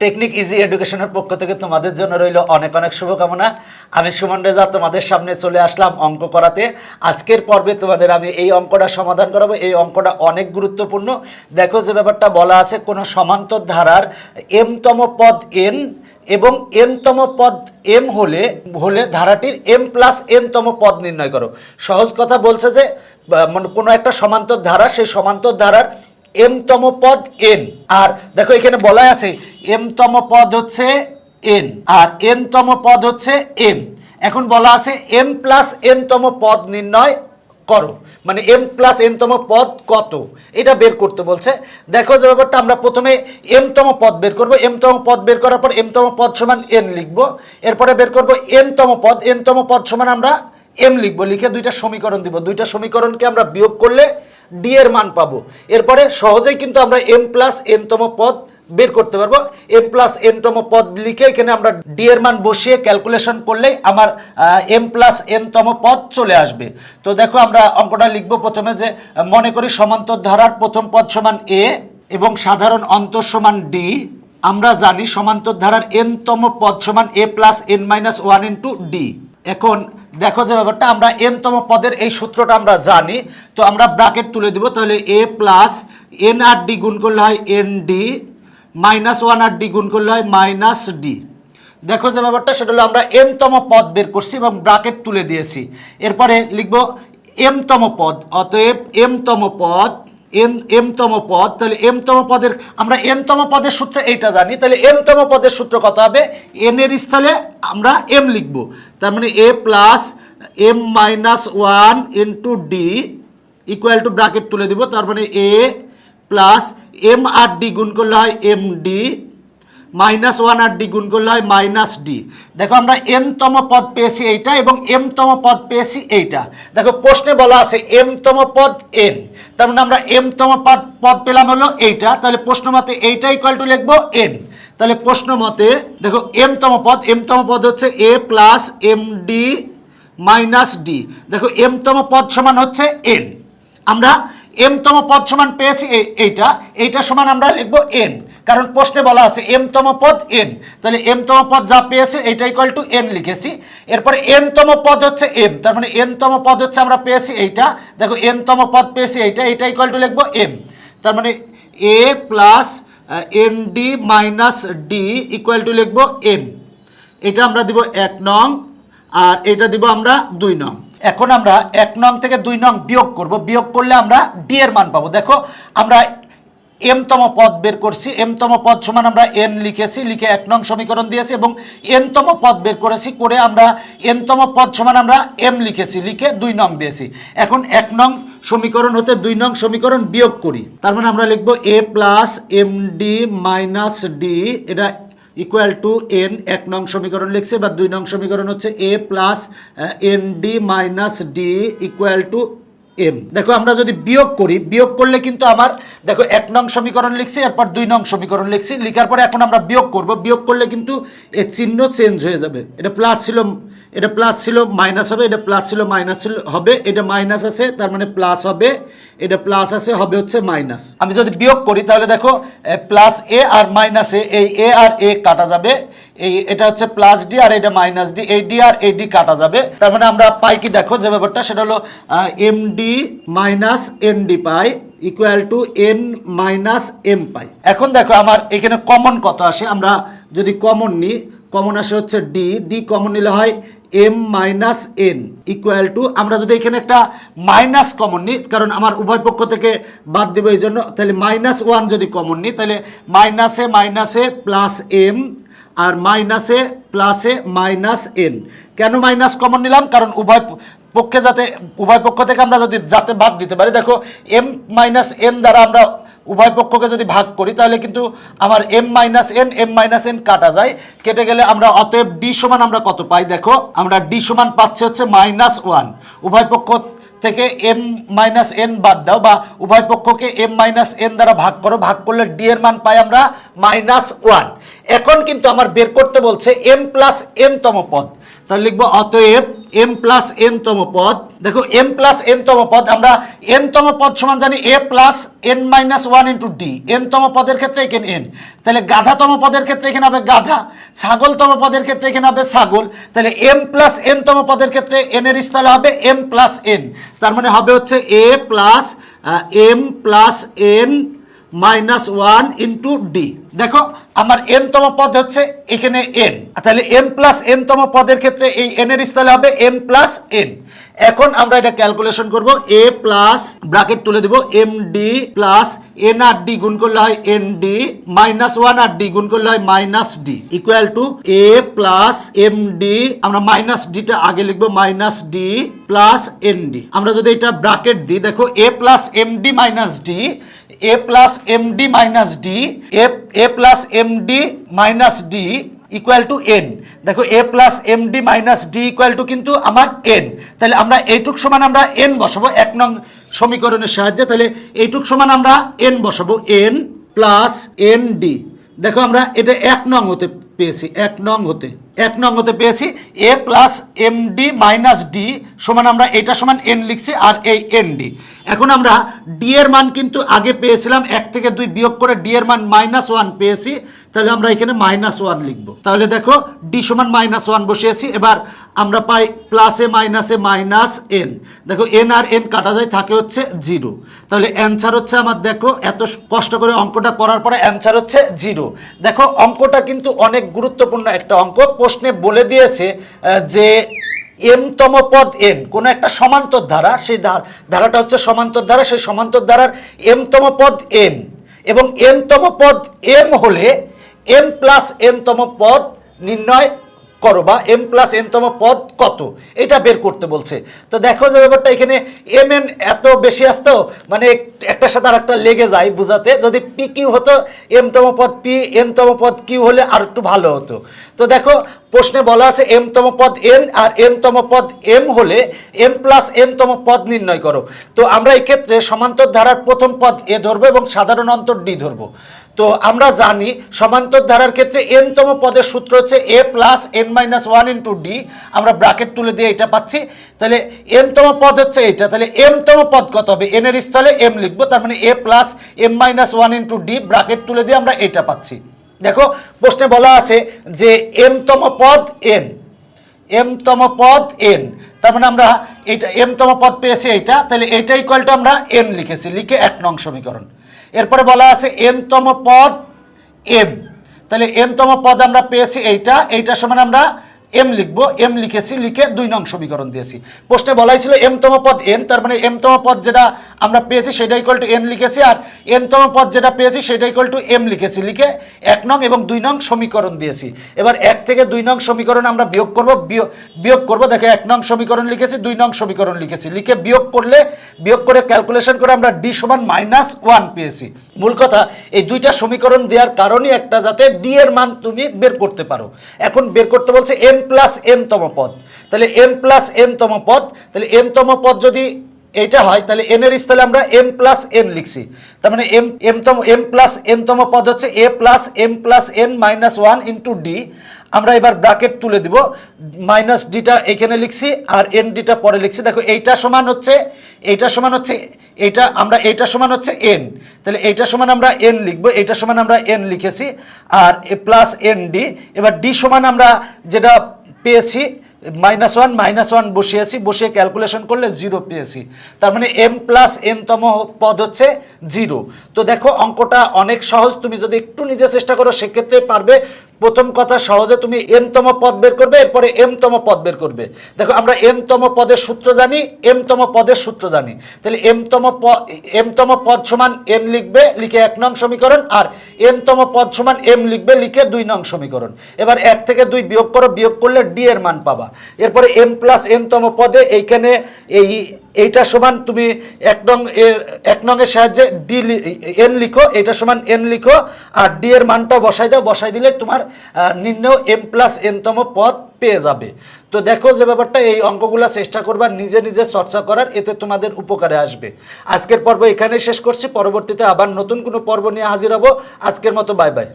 Technique easy এডুকেশনের পক্ষ থেকে তোমাদের জন্য রইল অনেক অনেক শুভকামনা। আমি সুমন রেজা, তোমাদের সামনে চলে আসলাম অঙ্ক করাতে। আজকের পর্বে তোমাদের আমি এই অঙ্কটা সমাধান করাবো। এই অঙ্কটা অনেক গুরুত্বপূর্ণ। দেখো যে ব্যাপারটা বলা আছে, কোনো সমান্তর ধারার এমতম পদ এন এবং এনতম পদ এম হলে হলে ধারাটির এম প্লাস এনতম পদ নির্ণয় করো। সহজ কথা বলছে যে মানে কোনো একটা সমান্তর ধারা, সেই সমান্তর ধারার এমতম পদ এন আর দেখো এখানে বলা আছে এমতম পদ হচ্ছে এন আর এনতম পদ হচ্ছে এম এখন বলা আছে এম প্লাস এনতম পদ নির্ণয় করো। মানে এম প্লাস এনতম পদ কত? এটা বের করতে বলছে। দেখো যে ব্যাপারটা, আমরা প্রথমে এমতম পদ বের করব। এমতম পদ বের করার পর এমতম পদ সমান এন লিখব। এরপরে বের করব এনতম পদ। এনতম পদ সমান আমরা এম লিখব। লিখে দুইটা সমীকরণ দিব। দুইটা সমীকরণকে আমরা বিয়োগ করলে ডি এর মান পাবো। এরপরে সহজেই কিন্তু আমরা এম প্লাস এনতম পদ বের করতে পারব। এম প্লাস এনতম পদ লিখে এখানে আমরা ডি এর মান বসিয়ে ক্যালকুলেশন করলেই আমার এম প্লাস এনতম পদ চলে আসবে। তো দেখো আমরা অঙ্কটা লিখব প্রথমে যে, মনে করি সমান্তর ধারার প্রথম পদ সমান এ এবং সাধারণ অন্তর সমান ডি আমরা জানি সমান্তর ধারার এনতম পদ সমান a plus n minus one into d এখন দেখো যে ব্যাপারটা, আমরা এনতম পদের এই সূত্রটা আমরা জানি, তো আমরা ব্রাকেট তুলে দিব, তাহলে এ প্লাস এন আর ডি গুণ করলে হয় এন ডি মাইনাস ওয়ান আর ডি গুণ করলে হয় মাইনাস ডি দেখো যে ব্যাপারটা, সেটা হলো আমরা এনতম পদ বের করছি এবং ব্রাকেট তুলে দিয়েছি। এরপরে লিখব এমতম পদ, অতএব এমতম পদ এন, এমতম পদ, তাহলে এমতম পদের, আমরা এনতম পদের সূত্র এইটা জানি, তাহলে এমতম পদের সূত্র কত হবে? এন এর স্থলে আমরা এম লিখব, তার মানে a plus m minus one into d equal to bracket তুলে দিব, তার মানে এ প্লাস এম আর ডি গুণ করলে হয় এম ডি মাইনাস ওয়ান আর ডি গুণ করলে হয় মাইনাস ডি। দেখো আমরা এনতম পদ পেয়েছি এইটা এবং এমতম পদ পেয়েছি এইটা। দেখো প্রশ্নে বলা আছে এমতম পদ এন। তার মানে আমরা এমতম পদ পদ পেলাম হলো এইটা। তাহলে প্রশ্ন মতে এইটা ইকুয়াল লিখব এন। তাহলে প্রশ্ন মতে দেখো এমতম পদ এমতম পদ হচ্ছে A plus M D minus D. দেখো এমতম পদ সমান হচ্ছে এন। আমরা এমতম পদ সমান পেয়েছি এই- এইটা এইটা সমান আমরা লিখব এন কারণ প্রশ্নে বলা আছে এমতম পদ এন তাহলে এমতম পদ যা পেয়েছে এটা ইকুয়াল টু এন লিখেছি, এরপরে এনতম পদ হচ্ছে এম তার মানে এনতম পদ হচ্ছে আমরা পেয়েছি এইটা, দেখো এনতম পদ পেয়েছি এইটা এটা ইকুয়াল টু লিখব এম তার মানে A plus N D minus D equal to লিখব এম এটা আমরা দিব এক নং, আর এটা দিব আমরা দুই নং। এখন আমরা এক নং থেকে দুই নং বিয়োগ করব। বিয়োগ করলে আমরা ডি এর মান পাবো। দেখো, আমরা এমতম পদ বের করছি। এমতম পদ সমান আমরা এন লিখেছি, লিখে এক নং সমীকরণ দিয়েছি এবং এনতম পদ বের করেছি করে আমরা এনতম পদ সমান আমরা এম লিখেছি, লিখে দুই নং দিয়েছি। এখন এক নং সমীকরণ হতে দুই নং সমীকরণ বিয়োগ করি। তার মানে আমরা লিখব A plus M D minus D এটা ইকুয়াল টু এন এক নং সমীকরণ লিখছে, বা দুই নং সমীকরণ হচ্ছে A plus N D minus D equal to M. দেখো, আমরা যদি বিয়োগ করি, বিয়োগ করলে কিন্তু আমার, দেখো, এক নং সমীকরণ লিখছি, এরপর দুই নং সমীকরণ লিখছি, লিখার পরে এখন আমরা বিয়োগ করব, বিয়োগ করলে কিন্তু এর চিহ্ন চেঞ্জ হয়ে যাবে। এটা প্লাস ছিল, এটা প্লাস ছিল, মাইনাস হবে, এটা প্লাস ছিল, মাইনাস হবে, এটা মাইনাস আছে, তার মানে প্লাস হবে, এটা প্লাস আছে, হবে হচ্ছে মাইনাস। আমি যদি বিয়োগ করি, তাহলে দেখো প্লাস এ আর মাইনাস এ, এই এ আর এ কাটা যাবে এই এটা হচ্ছে প্লাস ডি আর এটা মাইনাস ডি এই ডি আর এই ডি কাটা যাবে। তার মানে আমরা পাই কি দেখো যে ব্যাপারটা, সেটা হলো M D minus N D pi equal to N minus M পাই। এখন দেখো আমার এখানে কমন কত আসে, আমরা যদি কমন নিই কমন আসে হচ্ছে ডি ডি কমন নিলে হয় M minus N equal to আমরা যদি এখানে একটা মাইনাস কমন নিই, কারণ আমার উভয় পক্ষ থেকে বাদ দেবো এই জন্য, তাহলে মাইনাস ওয়ান যদি কমন নিই, তাহলে মাইনাসে মাইনাসে প্লাস এম আর মাইনাসে প্লাসে মাইনাস এন। কেন মাইনাস কমন নিলাম? কারণ উভয় পক্ষে যাতে, উভয় পক্ষ থেকে আমরা যদি যাতে ভাগ দিতে পারি, দেখো এম মাইনাস এন দ্বারা আমরা উভয় পক্ষকে যদি ভাগ করি, তাহলে কিন্তু আমার M minus N M minus N কাটা যায়। কেটে গেলে আমরা অতএব ডি সমান আমরা কত পাই? দেখো, আমরা ডি সমান পাচ্ছি হচ্ছে মাইনাস ওয়ান উভয় পক্ষ থেকে এম মাইনাস এন বাদ দাও, বা উভয় পক্ষকে এম মাইনাস এন দ্বারা ভাগ করো। ভাগ করলে ডি এর মান পাই আমরা মাইনাস ওয়ান এখন কিন্তু আমার বের করতে বলছে এম প্লাস এন তম পদ। তাহলে লিখব, অতএব এম প্লাস এন তম পদ। দেখো এম প্লাস এন তম পদ, আমরা এন তম পদ সমান জানি A plus N minus one into D N তম পদের ক্ষেত্রে এখানে এন তাহলে গাধাতম পদের ক্ষেত্রে এখানে হবে গাধা। ছাগলতম পদের ক্ষেত্রে এখানে হবে ছাগল। তাহলে এম প্লাস এন তম পদের ক্ষেত্রে এন এর স্থলে হবে এম প্লাস এন তার মানে হবে হচ্ছে A plus M plus N minus one into D দেখো, আমার এন তম পদ হচ্ছে এখানে এন তাহলে এম প্লাস এন তম পদের ক্ষেত্রে এই এন এর স্থলে হবে এম প্লাস এন এখন আমরা এটা ক্যালকুলেশন করব এ প্লাস ব্র্যাকেট তুলে দেব এম ডি প্লাস এন আর ডি গুণ করলে হয় এন ডি মাইনাস ওয়ান আর ডি গুণ করলে হয় minus D equal to A plus M D আমরা মাইনাস ডিটা আগে লিখব minus D plus N D আমরা যদি এটা ব্র্যাকেট দিই, দেখো A plus M D minus D A plus M D minus D A plus M D minus D equal to N দেখো A plus M D minus D equal to কিন্তু আমার N তাহলে আমরা এইটুক সমান আমরা এন বসাবো, এক নং সমীকরণের সাহায্যে। তাহলে এইটুক সমান আমরা এন বসাবো এন প্লাস এন ডি দেখো, আমরা এটা এক নং হতে পেয়েছি, এক নং হতে, এক নং হতে পেয়েছি, A plus M D minus D সমান আমরা এটা সমান এন লিখছি আর এই এন ডি এখন আমরা ডি এর মান কিন্তু আগে পেয়েছিলাম, এক থেকে দুই বিয়োগ করে ডি এর মান মাইনাস ওয়ান পেয়েছি তাহলে আমরা এখানে মাইনাস ওয়ান লিখব। তাহলে দেখো ডি সমান মাইনাস ওয়ান বসিয়েছি, এবার আমরা পাই প্লাসে মাইনাসে মাইনাস এন দেখো এন আর এন কাটা যায়, থাকে হচ্ছে জিরো তাহলে অ্যান্সার হচ্ছে আমার, দেখো, এত কষ্ট করে অঙ্কটা করার পরে অ্যান্সার হচ্ছে জিরো দেখো, অঙ্কটা কিন্তু অনেক গুরুত্বপূর্ণ একটা অঙ্ক। প্রশ্নে বলে দিয়েছে যে এম তম পদ এন কোনো একটা সমান্তর ধারা, সেই ধার- ধারাটা হচ্ছে সমান্তর ধারা, সেই সমান্তর ধারার এম তম পদ এন এবং এন তম পদ এম হলে এম প্লাস এন তম পদ নির্ণয় করো বা এম প্লাস এন তম পদ কত এটা বের করতে বলছে। তো দেখো যে ব্যাপারটা, এখানে এম এন এত বেশি আসতো মানে এক- একটার সাথে আর একটা লেগে যায় বুঝাতে। যদি পি কিউ হতো এম তম পদ পি এন তম পদ কিউ হলে আর একটু ভালো হতো। তো দেখো, প্রশ্নে বলা আছে এম তম পদ এন আর এন তম পদ এম হলে এম প্লাস এন তম পদ নির্ণয় করো। তো আমরা এক্ষেত্রে সমান্তর ধারার প্রথম পদ এ ধরবো এবং সাধারণ অন্তর ডি ধরবো। তো আমরা জানি সমান্তর ধারার ক্ষেত্রে এন তম পদের সূত্র হচ্ছে A plus N minus one into D আমরা ব্রাকেট তুলে দিয়ে এটা পাচ্ছি, তাহলে এন তম পদ হচ্ছে এটা, তাহলে এম তম পদ কত হবে? এন এর স্থলে এম লিখব, তার মানে A plus M minus one into D bracket তুলে দিয়ে আমরা এটা পাচ্ছি। দেখো, প্রশ্নে বলা আছে যে এম তম পদ এন এম তম পদ এন তার মানে আমরা এইটা এম তম পদ পেয়েছি এইটা তাহলে এইটা ইকুয়াল টু আমরা এন লিখেছি, লিখে এক নং সমীকরণ। এরপরে বলা আছে এন তম পদ এম তাহলে এম তম পদ আমরা পেয়েছি এইটা এইটা সমান আমরা এম লিখব এম লিখেছি, লিখে দুই নং সমীকরণ দিয়েছি। প্রশ্নে বলাই ছিল এম তম পদ এন তার মানে এম তম পদ যেটা আমরা পেয়েছি সেটা ইকুয়াল টু এন লিখেছি, আর এন তম পদ যেটা পেয়েছি সেটা ইকুয়াল টু এম লিখেছি। লিখে এক নং এবং দুই নং সমীকরণ দিয়েছি। এবার এক থেকে দুই নং সমীকরণ আমরা বিয়োগ করব, বিয়োগ করব। দেখো, এক নং সমীকরণ লিখেছি, দুই নং সমীকরণ লিখেছি। লিখে বিয়োগ করলে, বিয়োগ করে ক্যালকুলেশন করে আমরা ডি সমান মাইনাস ওয়ান পেয়েছি। মূল কথা, এই দুইটা সমীকরণ দেওয়ার কারণই একটা যাতে ডি এর মান তুমি বের করতে পারো। এখন বের করতে বলছে এম প্লাস এন তম পদ। তাহলে এম প্লাস এন তম পদ, তাহলে এমতম তম পদ যদি এটা হয়, তাহলে এন এর স্থলে আমরা এম প্লাস এন লিখছি। তার মানে এম এম তম এম প্লাস এনতম পদ হচ্ছে A plus M plus N minus one into D আমরা এবার ব্র্যাকেট তুলে দিব। মাইনাস ডিটা এখানে লিখছি আর এন ডিটা পরে লিখছি। দেখো এইটা সমান হচ্ছে এইটা সমান হচ্ছে এটা আমরা এইটা সমান হচ্ছে এন তাহলে এইটা সমান আমরা এন লিখব এইটা সমান আমরা এন লিখেছি, আর এ প্লাস এন ডি এবার ডি সমান আমরা যেটা পেয়েছি মাইনাস ওয়ান মাইনাস ওয়ান বসিয়েছি, বসিয়ে ক্যালকুলেশন করলে জিরো পেয়েছি। তার মানে এম প্লাস এনতম পদ হচ্ছে জিরো তো দেখো, অঙ্কটা অনেক সহজ। তুমি যদি একটু নিজে চেষ্টা করো, সেক্ষেত্রে পারবে। প্রথম কথা, সহজে তুমি এনতম পদ বের করবে, এরপরে এমতম পদ বের করবে। দেখো, আমরা এনতম পদের সূত্র জানি এমতম পদের সূত্র জানি। তাহলে এমতম প- এমতম পদ সমান এন লিখবে, লিখে এক নং সমীকরণ, আর এনতম পদ সমান এম লিখবে, লিখে দুই নং সমীকরণ। এবার এক থেকে দুই বিয়োগ করো, বিয়োগ করলে ডি এর মান পাবা। এরপরে এম প্লাস এনতম পদে এইখানে এই, এইটা সমান তুমি এক নং এর, এক নংয়ের সাহায্যে ডি এন লিখো এটা সমান এন লিখো, আর ডি এর মানটা বসাই দাও, বসাই দিলে তোমার নির্ণয় এম প্লাস এনতম পদ পেয়ে যাবে। তো দেখো যে ব্যাপারটা, এই অঙ্কগুলো চেষ্টা করবার নিজে নিজে চর্চা করার, এতে তোমাদের উপকারে আসবে। আজকের পর্ব এখানেই শেষ করছি, পরবর্তীতে আবার নতুন কোনো পর্ব নিয়ে হাজির হব। আজকের মতো বাই বাই